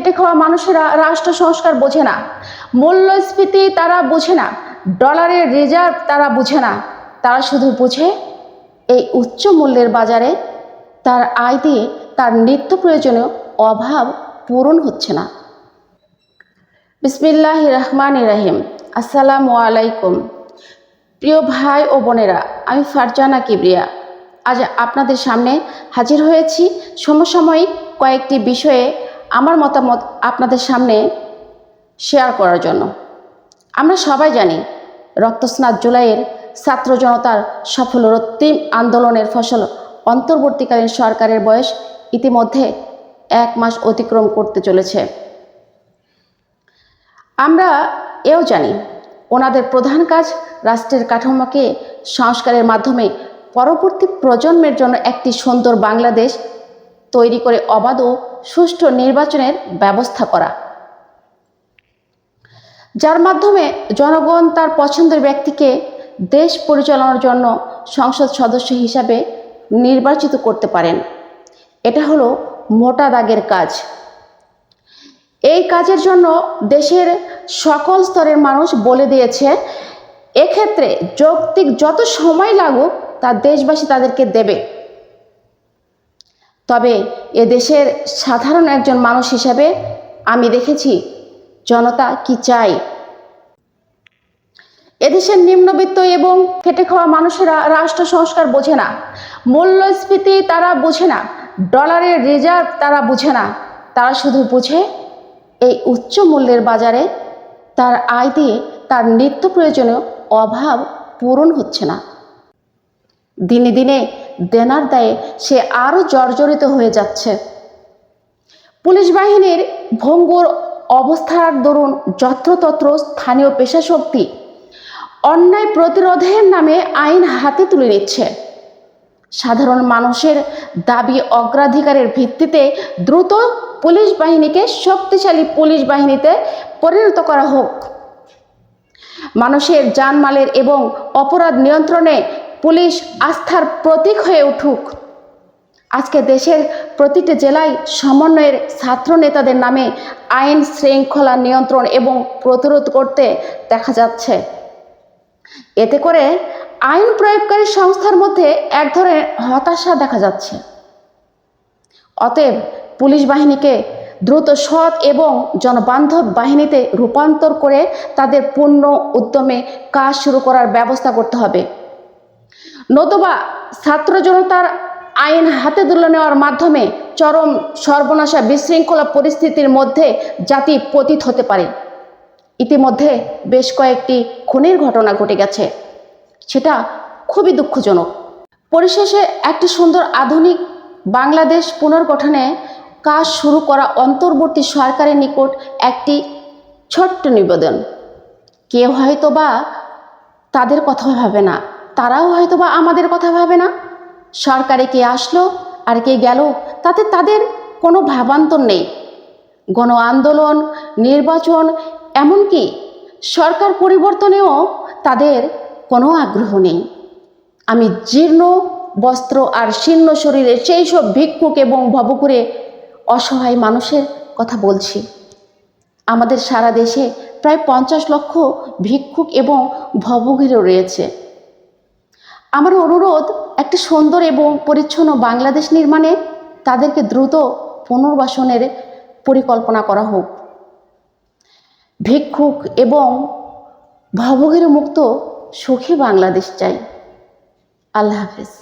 খেটে খাওয়া মানুষেরা রাষ্ট্র সংস্কার বোঝে না। মূল্যস্ফীতি তারা বোঝে না, ডলারের রিজার্ভ তারা বুঝে না। তারা শুধু বুঝে এই উচ্চ মূল্যের বাজারে তার আয় দিয়ে তার নিত্য প্রয়োজনীয় অভাব পূরণ হচ্ছে না। বিসমিল্লাহ রহমান রাহিম। আসসালামু আলাইকুম। প্রিয় ভাই ও বোনেরা, আমি ফারজানা কিবরিয়া। আজ আপনাদের সামনে হাজির হয়েছি সমসাময়িক কয়েকটি বিষয়ে আমার মতামত আপনাদের সামনে শেয়ার করার জন্য। আমরা সবাই জানি রক্তস্নাত জুলাইয়ের ছাত্র জনতার সফল রক্তিম আন্দোলনের ফসল অন্তর্বর্তীকালীন সরকারের বয়স ইতিমধ্যে এক মাস অতিক্রম করতে চলেছে। আমরা এও জানি ওনাদের প্রধান কাজ রাষ্ট্রের কাঠামোকে সংস্কারের মাধ্যমে পরবর্তী প্রজন্মের জন্য একটি সুন্দর বাংলাদেশ তৈরি করে অবাধ ও সুষ্ঠু নির্বাচনের ব্যবস্থা করা। যার মাধ্যমে জনগণ তার পছন্দের ব্যক্তিকে দেশ পরিচালনার জন্য সংসদ সদস্য হিসাবে নির্বাচিত করতে পারেন। এটা হলো মোটা দাগের কাজ। এই কাজের জন্য দেশের সকল স্তরের মানুষ বলে দিয়েছে, এক্ষেত্রে যৌক্তিক যত সময় লাগুক তা দেশবাসী তাদেরকে দেবে। তবে এ দেশের সাধারণ একজন মানুষ হিসাবে আমি দেখেছি, জনতা কি চায়? এদেশের নিম্নবিত্ত এবং খেটে খাওয়া মানুষেরা রাষ্ট্র সংস্কার বোঝে না, মূল্যস্ফীতি তারা বোঝে না, ডলারের রিজার্ভ তারা বুঝে না, তারা শুধু বুঝে এই উচ্চ মূল্যের বাজারে তার আয় দিয়ে তার নিত্য প্রয়োজনীয় অভাব পূরণ হচ্ছে না। দিনে দিনে দেনার দায়ে সে আরও জর্জরিত হয়ে যাচ্ছে। পুলিশ বাহিনীর ভঙ্গুর অবস্থার দরুন যত্রতত্র স্থানীয় পেশাশক্তি অন্যায় প্রতিরোধের নামে আইন হাতে তুলে নিচ্ছে। সাধারণ মানুষের দাবি অগ্রাধিকারের ভিত্তিতে দ্রুত পুলিশ বাহিনীকে শক্তিশালী পুলিশ বাহিনীতে পরিণত করা হোক। মানুষের জানমালের এবং অপরাধ নিয়ন্ত্রণে পুলিশ আস্থার প্রতীক হয়ে উঠুক। আজকে দেশের প্রতিটি জেলায় সমন্বয়ের ছাত্র নেতাদের নামে আইন শৃঙ্খলা নিয়ন্ত্রণ এবং প্রতিরোধ করতে দেখা যাচ্ছে। এতে করে আইন প্রয়োগকারী সংস্থার মধ্যে এক ধরনের হতাশা দেখা যাচ্ছে। অতএব পুলিশ বাহিনীকে দ্রুত সৎ এবং জনবান্ধব বাহিনীতে রূপান্তর করে তাদের পূর্ণ উদ্যমে কাজ শুরু করার ব্যবস্থা করতে হবে। নতুবা ছাত্র জনতার আইন হাতে তুলে নেওয়ার মাধ্যমে চরম সর্বনাশা বিশৃঙ্খলা পরিস্থিতির মধ্যে জাতি পতিত হতে পারে। ইতিমধ্যে বেশ কয়েকটি খুনের ঘটনা ঘটে গেছে। সেটা খুবই দুঃখজনক। পরিশেষে একটি সুন্দর আধুনিক বাংলাদেশ পুনর্গঠনে কাজ শুরু করা অন্তর্বর্তী সরকারের নিকট একটি ছোট্ট নিবেদন। কেউ হয়তো বা তাদের কথা ভাবে না। তারাও হয়তো বা আমাদের কথা ভাবে না। সরকারে কে আসলো আর কে গেল তাতে তাদের কোনো ভাবান্তর নেই। গণ আন্দোলন, নির্বাচন, এমনকি সরকার পরিবর্তনেও তাদের কোনো আগ্রহ নেই। আমি জীর্ণ, বস্ত্র আর শীর্ণ শরীরে সেই সব ভিক্ষুক এবং ভবকুরে অসহায় মানুষের কথা বলছি। আমাদের সারা দেশে প্রায় পঞ্চাশ লক্ষ ভিক্ষুক এবং ভবঘিরে রয়েছে। আমার অনুরোধ, একটি সুন্দর এবং পরিচ্ছন্ন বাংলাদেশ নির্মাণে তাদেরকে দ্রুত পুনর্বাসনের পরিকল্পনা করা হোক। ভিক্ষুক এবং ভাবগের মুক্ত সুখী বাংলাদেশ চাই। আল্লাহ হাফেজ।